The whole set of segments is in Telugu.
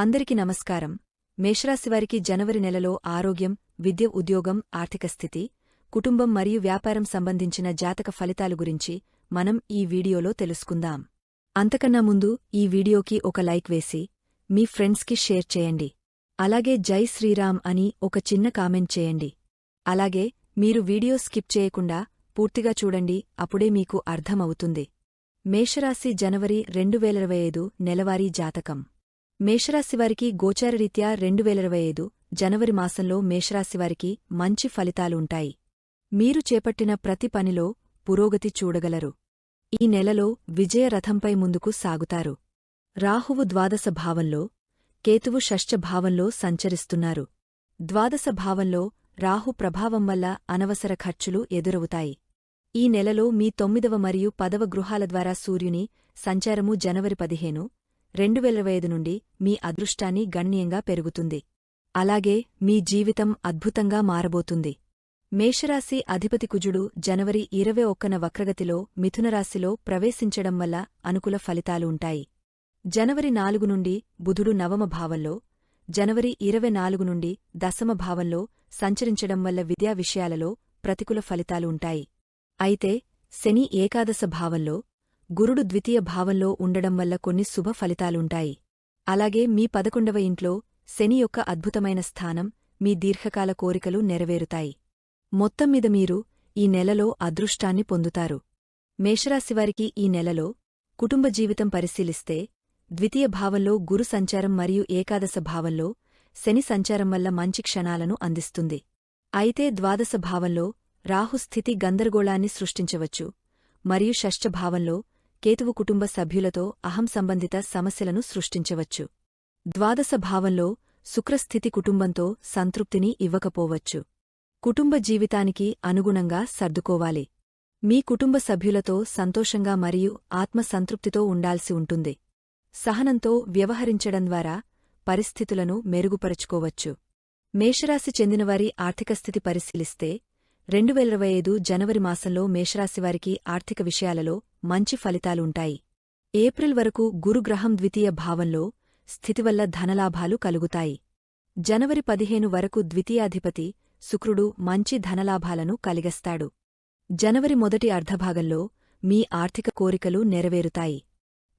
అందరికీ నమస్కారం. మేషరాశివారికి జనవరి నెలలో ఆరోగ్యం విద్య ఉద్యోగం ఆర్థిక స్థితి కుటుంబం మరియు వ్యాపారం సంబంధించిన జాతక ఫలితాలు గురించి మనం ఈ వీడియోలో తెలుసుకుందాం. అంతకన్నా ముందు ఈ వీడియోకి ఒక లైక్ వేసి మీ ఫ్రెండ్స్కి షేర్ చేయండి. అలాగే జై శ్రీరామ్ అని ఒక చిన్న కామెంట్ చేయండి. అలాగే మీరు వీడియో స్కిప్ చేయకుండా పూర్తిగా చూడండి అప్పుడే మీకు అర్థమవుతుంది. మేషరాశి జనవరి రెండు వేల ఇరవై ఐదు నెలవారీ జాతకం. మేషరాశివారికి గోచారరీత్యా రెండు వేల ఇరవై ఐదు జనవరి మాసంలో మేషరాశివారికి మంచి ఫలితాలు ఉంటాయి మీరు చేపట్టిన ప్రతి పనిలో పురోగతి చూడగలరు. ఈ నెలలో విజయరథంపై ముందుకు సాగుతారు. రాహువు ద్వాదశ భావంలో కేతువు షష్ఠ భావంలో సంచరిస్తున్నారు. ద్వాదశ భావంలో రాహు ప్రభావం వల్ల అనవసర ఖర్చులు ఎదురవుతాయి. ఈ నెలలో మీ తొమ్మిదవ మరియు పదవ గృహాల ద్వారా సూర్యుని సంచారము జనవరి పదిహేను రెండు వేల ఐదు నుండి మీ అదృష్టాన్ని గణనీయంగా పెరుగుతుంది. అలాగే మీ జీవితం అద్భుతంగా మారబోతుంది. మేషరాశి అధిపతి కుజుడు జనవరి ఇరవై ఒక్కన వక్రగతిలో మిథునరాశిలో ప్రవేశించడం వల్ల అనుకూల ఫలితాలు ఉంటాయి. జనవరి నాలుగు నుండి బుధుడు నవమ భావంలో జనవరి ఇరవై నాలుగు నుండి దశమ భావంలో సంచరించడం వల్ల విద్యా విషయాలలో ప్రతికూల ఫలితాలు ఉంటాయి. అయితే శని ఏకాదశ భావంలో గురుడు ద్వితీయ భావంలో ఉండడం వల్ల కొన్ని శుభ ఫలితాలుంటాయి. అలాగే మీ పదకొండవ ఇంట్లో శని యొక్క అద్భుతమైన స్థానం మీ దీర్ఘకాల కోరికలు నెరవేరుతాయి. మొత్తం మీద మీరు ఈ నెలలో అదృష్టాన్ని పొందుతారు. మేషరాశివారికి ఈ నెలలో కుటుంబ జీవితం పరిశీలిస్తే ద్వితీయ భావంలో గురు సంచారం మరియు ఏకాదశ భావంలో శని సంచారం వల్ల మంచి క్షణాలను అందిస్తుంది. అయితే ద్వాదశ భావంలో రాహుస్థితి గందరగోళాన్ని సృష్టించవచ్చు. మరియు షష్ఠభావంలో కేతువు కుటుంబ సభ్యులతో అహం సంబంధిత సమస్యలను సృష్టించవచ్చు. ద్వాదశ భావంలో శుక్రస్థితి కుటుంబంతో సంతృప్తిని ఇవ్వకపోవచ్చు. కుటుంబ జీవితానికి అనుగుణంగా సర్దుకోవాలి. మీ కుటుంబ సభ్యులతో సంతోషంగా మరియు ఆత్మసంతృప్తితో ఉండాల్సి ఉంటుంది. సహనంతో వ్యవహరించడం ద్వారా పరిస్థితులను మెరుగుపరుచుకోవచ్చు. మేషరాశి చెందినవారి ఆర్థికస్థితి పరిశీలిస్తే రెండు వేల ఇరవై ఐదు జనవరి మాసంలో మేషరాశివారికి ఆర్థిక విషయాలలో మంచి ఫలితాలుంటాయి. ఏప్రిల్ వరకు గురుగ్రహం ద్వితీయ భావంలో స్థితి వల్ల ధనలాభాలు కలుగుతాయి. జనవరి పదిహేను వరకు ద్వితీయాధిపతి శుక్రుడు మంచి ధనలాభాలను కలిగస్తాడు. జనవరి మొదటి అర్ధభాగంలో మీ ఆర్థిక కోరికలు నెరవేరుతాయి.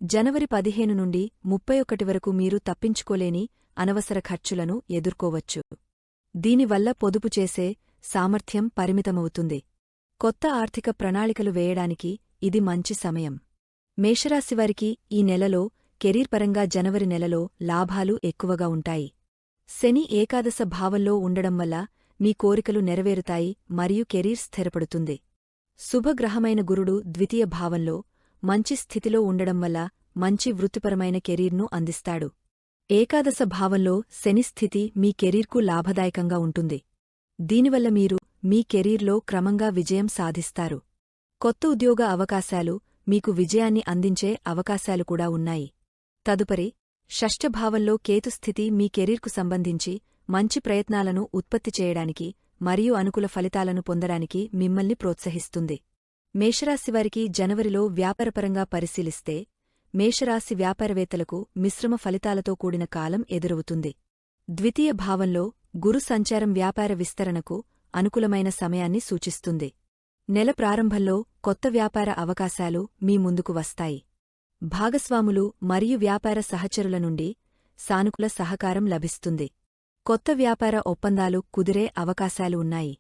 జనవరి పదిహేను నుండి ముప్పై ఒకటి వరకు మీరు తప్పించుకోలేని అనవసర ఖర్చులను ఎదుర్కోవచ్చు. దీనివల్ల పొదుపు చేసే సామర్థ్యం పరిమితమవుతుంది. కొత్త ఆర్థిక ప్రణాళికలు వేయడానికి ఇది మంచి సమయం. మేషరాశివారికి ఈ నెలలో కెరీర్ పరంగా జనవరి నెలలో లాభాలు ఎక్కువగా ఉంటాయి. శని ఏకాదశ భావంలో ఉండడం వల్ల మీ కోరికలు నెరవేరుతాయి మరియు కెరీర్ స్థిరపడుతుంది. శుభగ్రహమైన గురుడు ద్వితీయ భావంలో మంచి స్థితిలో ఉండడం వల్ల మంచి వృత్తిపరమైన కెరీర్ను అందిస్తాడు. ఏకాదశ భావంలో శని స్థితి మీ కెరీర్కు లాభదాయకంగా ఉంటుంది. దీనివల్ల మీరు మీ కెరీర్లో క్రమంగా విజయం సాధిస్తారు. కొత్త ఉద్యోగ అవకాశాలు మీకు విజయాన్ని అందించే అవకాశాలు కూడా ఉన్నాయి. తదుపరి షష్ఠభావంలో కేతుస్థితి మీ కెరీర్కు సంబంధించి మంచి ప్రయత్నాలను ఉత్పత్తి చేయడానికి మరియు అనుకూల ఫలితాలను పొందడానికి మిమ్మల్ని ప్రోత్సహిస్తుంది. మేషరాశివారికి జనవరిలో వ్యాపారపరంగా పరిశీలిస్తే మేషరాశి వ్యాపారవేత్తలకు మిశ్రమ ఫలితాలతో కూడిన కాలం ఎదురవుతుంది. ద్వితీయ భావంలో గురు సంచారం వ్యాపార విస్తరణకు అనుకూలమైన సమయాన్ని సూచిస్తుంది. నెల ప్రారంభంలో కొత్త వ్యాపార అవకాశాలు మీ ముందుకు వస్తాయి. భాగస్వాములు మరియు వ్యాపార సహచరుల నుండి సానుకూల సహకారం లభిస్తుంది. కొత్త వ్యాపార ఒప్పందాలు కుదిరే అవకాశాలు ఉన్నాయి.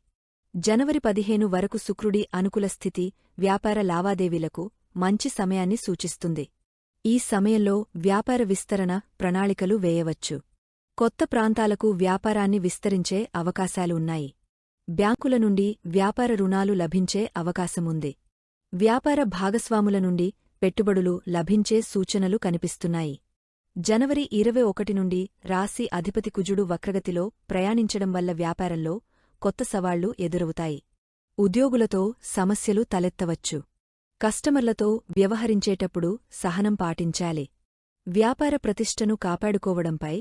జనవరి పదిహేను వరకు శుక్రుడి అనుకూల స్థితి వ్యాపార లావాదేవీలకు మంచి సమయాన్ని సూచిస్తుంది. ఈ సమయంలో వ్యాపార విస్తరణ ప్రణాళికలు వేయవచ్చు. కొత్త ప్రాంతాలకు వ్యాపారాన్ని విస్తరించే అవకాశాలు ఉన్నాయి బ్యాంకుల నుండి వ్యాపార రుణాలు లభించే అవకాశముంది. వ్యాపార భాగస్వాముల నుండి పెట్టుబడులు లభించే సూచనలు కనిపిస్తున్నాయి. జనవరి ఇరవై ఒకటి నుండి రాశి అధిపతి కుజుడు వక్రగతిలో ప్రయాణించడం వల్ల వ్యాపారంలో కొత్త సవాళ్ళు ఎదురవుతాయి. ఉద్యోగులతో సమస్యలు తలెత్తవచ్చు. కస్టమర్లతో వ్యవహరించేటప్పుడు సహనం పాటించాలి. వ్యాపార ప్రతిష్టను కాపాడుకోవడంపై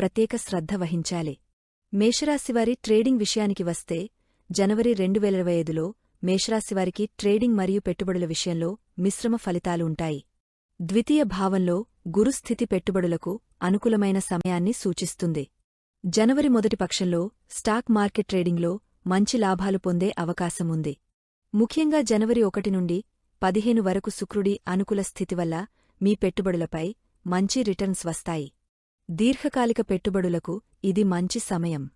ప్రత్యేక శ్రద్ధ వహించాలి. మేషరాశివారి ట్రేడింగ్ విషయానికి వస్తే జనవరి రెండు వేల ఇరవై ఐదులో మేషరాశివారికి ట్రేడింగ్ మరియు పెట్టుబడుల విషయంలో మిశ్రమ ఫలితాలు ఉంటాయి. ద్వితీయ భావంలో గురుస్థితి పెట్టుబడులకు అనుకూలమైన సమయాన్ని సూచిస్తుంది. జనవరి మొదటి పక్షంలో స్టాక్ మార్కెట్ ట్రేడింగ్లో మంచి లాభాలు పొందే అవకాశముంది ముఖ్యంగా జనవరి ఒకటి నుండి పదిహేను వరకు శుక్రుడి అనుకూల స్థితి వల్ల మీ పెట్టుబడులపై మంచి రిటర్న్స్ వస్తాయి. దీర్ఘకాలిక పెట్టుబడులకు ఇది మంచి సమయం.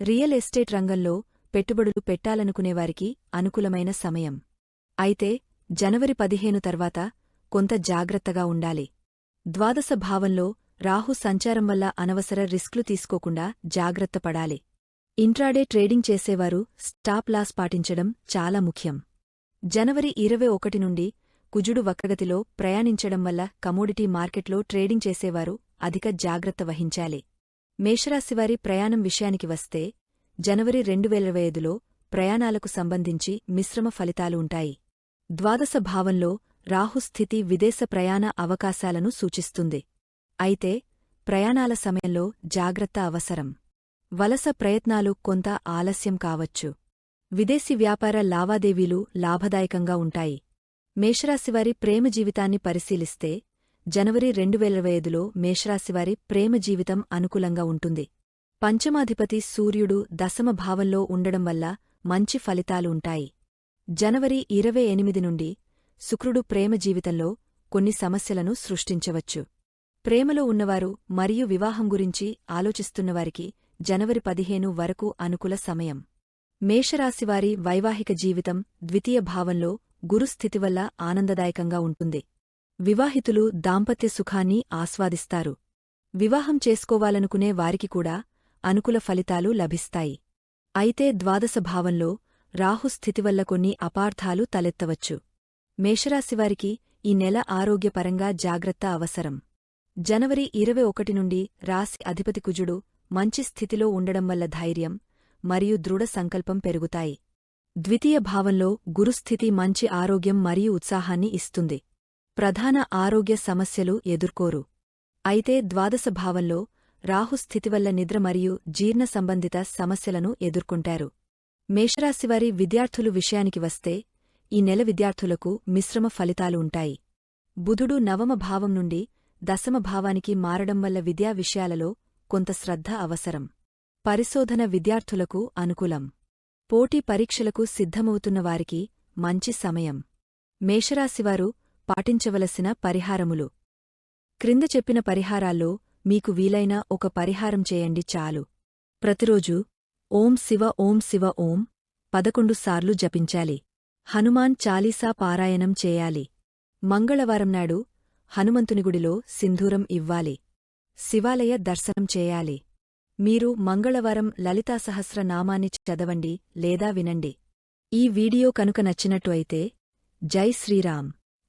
రియల్ ఎస్టేట్ రంగంలో పెట్టుబడులు పెట్టాలనుకునేవారికి అనుకూలమైన సమయం. అయితే జనవరి పదిహేను తర్వాత కొంత జాగ్రత్తగా ఉండాలి. ద్వాదశ భావంలో రాహు సంచారం వల్ల అనవసర రిస్క్లు తీసుకోకుండా జాగ్రత్త పడాలి. ఇంట్రాడే ట్రేడింగ్ చేసేవారు స్టాప్ లాస్ పాటించడం చాలా ముఖ్యం. జనవరి ఇరవై ఒకటి నుండి కుజుడు వక్రగతిలో ప్రయాణించడం వల్ల కమోడిటీ మార్కెట్లో ట్రేడింగ్ చేసేవారు అధిక జాగ్రత్త వహించాలి. మేషరాశివారి ప్రయాణం విషయానికి వస్తే జనవరి రెండు వేల ఇరవై ఐదులో ప్రయాణాలకు సంబంధించి మిశ్రమ ఫలితాలు ఉంటాయి. ద్వాదశ భావంలో రాహుస్థితి విదేశ ప్రయాణ అవకాశాలను సూచిస్తుంది. అయితే ప్రయాణాల సమయంలో జాగ్రత్త అవసరం. వలస ప్రయత్నాలు కొంత ఆలస్యం కావచ్చు. విదేశీ వ్యాపార లావాదేవీలు లాభదాయకంగా ఉంటాయి. మేషరాశివారి ప్రేమ జీవితాన్ని పరిశీలిస్తే జనవరి రెండు వేల ఇరవై ఐదులో మేషరాశివారి ప్రేమ జీవితం అనుకూలంగా ఉంటుంది. పంచమాధిపతి సూర్యుడు దశమ భావంలో ఉండడం వల్ల మంచి ఫలితాలు ఉంటాయి. జనవరి ఇరవై ఎనిమిది నుండి శుక్రుడు ప్రేమ జీవితంలో కొన్ని సమస్యలను సృష్టించవచ్చు. ప్రేమలో ఉన్నవారు మరియు వివాహం గురించి ఆలోచిస్తున్నవారికి జనవరి పదిహేను వరకు అనుకూల సమయం. మేషరాశివారి వైవాహిక జీవితం ద్వితీయ భావంలో గురుస్థితి వల్ల ఆనందదాయకంగా ఉంటుంది. వివాహితులు దాంపత్య సుఖాన్ని ఆస్వాదిస్తారు. వివాహం చేసుకోవాలనుకునే వారికి కూడా అనుకూల ఫలితాలు లభిస్తాయి. అయితే ద్వాదశ భావంలో రాహుస్థితి వల్ల కొన్ని అపార్థాలు తలెత్తవచ్చు. మేషరాశివారికి ఈ నెల ఆరోగ్యపరంగా జాగ్రత్త అవసరం. జనవరి ఇరవై ఒకటి నుండి రాశి అధిపతి కుజుడు మంచి స్థితిలో ఉండడం వల్ల ధైర్యం మరియు దృఢ సంకల్పం పెరుగుతాయి. ద్వితీయ భావంలో గురుస్థితి మంచి ఆరోగ్యం మరియు ఉత్సాహాన్ని ఇస్తుంది. ప్రధాన ఆరోగ్య సమస్యలు ఎదుర్కోరు. అయితే ద్వాదశ భావంలో రాహుస్థితి వల్ల నిద్ర మరియు జీర్ణ సంబంధిత సమస్యలను ఎదుర్కొంటారు. మేషరాశివారి విద్యార్థులు విషయానికి వస్తే ఈ నెల విద్యార్థులకు మిశ్రమ ఫలితాలు ఉంటాయి. బుధుడు నవమ భావం నుండి దశమ భావానికి మారడం వల్ల విద్యా విషయాలలో కొంత శ్రద్ధ అవసరం. పరిశోధన విద్యార్థులకు అనుకూలం. పోటీ పరీక్షలకు సిద్ధమవుతున్నవారికి మంచి సమయం. మేషరాశివారు పాటించవలసిన పరిహారములు. క్రింద చెప్పిన పరిహారాల్లో మీకు వీలైన ఒక పరిహారం చేయండి చాలు. ప్రతిరోజు ఓం శివ ఓం శివ ఓం పదకొండు సార్లు జపించాలి. హనుమాన్ చాలీసా పారాయణం చేయాలి. మంగళవారం నాడు హనుమంతుని గుడిలో సింధూరం ఇవ్వాలి. శివాలయ దర్శనం చేయాలి. మీరు మంగళవారం లలితా సహస్రనామాన్ని చదవండి లేదా వినండి. ఈ వీడియో కనుక నచ్చినట్టు అయితే జై శ్రీరామ్.